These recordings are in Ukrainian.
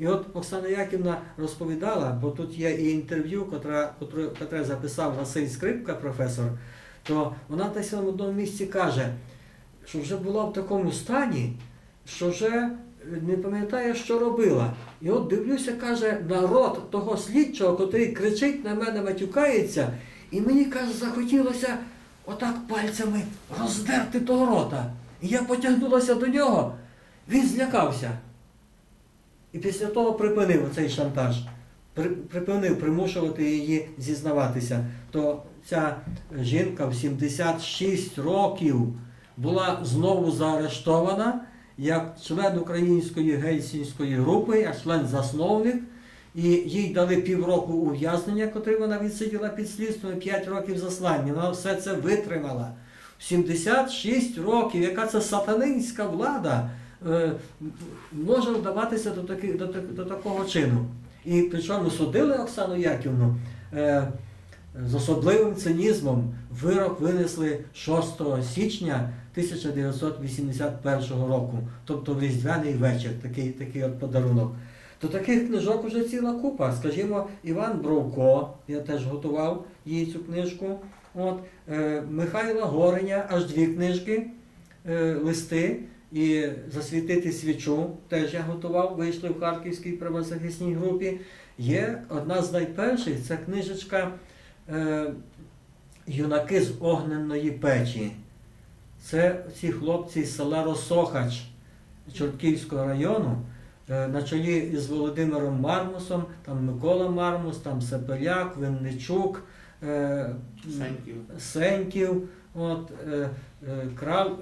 І от Оксана Яківна розповідала, бо тут є і інтерв'ю, котре, записав Василь Скрипка, професор, то вона десь в одному місці каже, що вже була в такому стані, що вже не пам'ятає, що робила. І от дивлюся, каже, народ того слідчого, котрий кричить на мене, матюкається, і мені каже, захотілося отак пальцями роздерти того рота. І я потягнулася до нього, він злякався. І після того припинив цей шантаж, припинив примушувати її зізнаватися. То ця жінка в 76 років була знову заарештована як член української гельсінської групи, як член-засновник, і їй дали півроку ув'язнення, котре вона відсиділа під слідством, і 5 років заслання. Вона все це витримала. В 76 років, яка це сатанинська влада може вдаватися до, таки, до, до такого чину. І причому судили Оксану Яківну е, з особливим цинізмом. Вирок винесли 6 січня 1981 року, тобто в Різдвяний вечір, такий, такий от подарунок. То таких книжок вже ціла купа. Скажімо, Іван Бровко, я теж готував їй цю книжку. От, е, Михайла Гореня, аж дві книжки, е, листи і засвітити свічу, теж я готував, вийшли в Харківській правозахисній групі. Є одна з найперших, це книжечка е, Юнаки з огненної печі. Це ці хлопці з села Росохач Чортківського району. е, На чолі із Володимиром Мармусом, там Микола Мармус, там Сепеляк, Винничук, е, Сеньків. Сеньків, от, е, е, крав,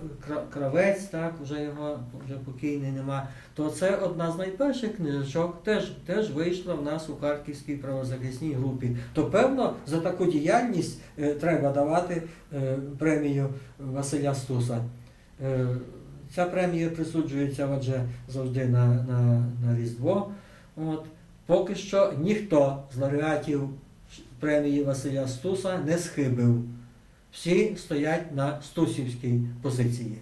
кравець, так, вже його вже покійний нема. То це одна з найперших книжечок, теж, теж вийшла в нас у Харківській правозахисній групі. То певно за таку діяльність е, треба давати е, премію Василя Стуса. Е, ця премія присуджується отже завжди на, на, на Різдво. От. Поки що ніхто з лауреатів премії Василя Стуса не схибив. Всі стоять на стусівській позиції.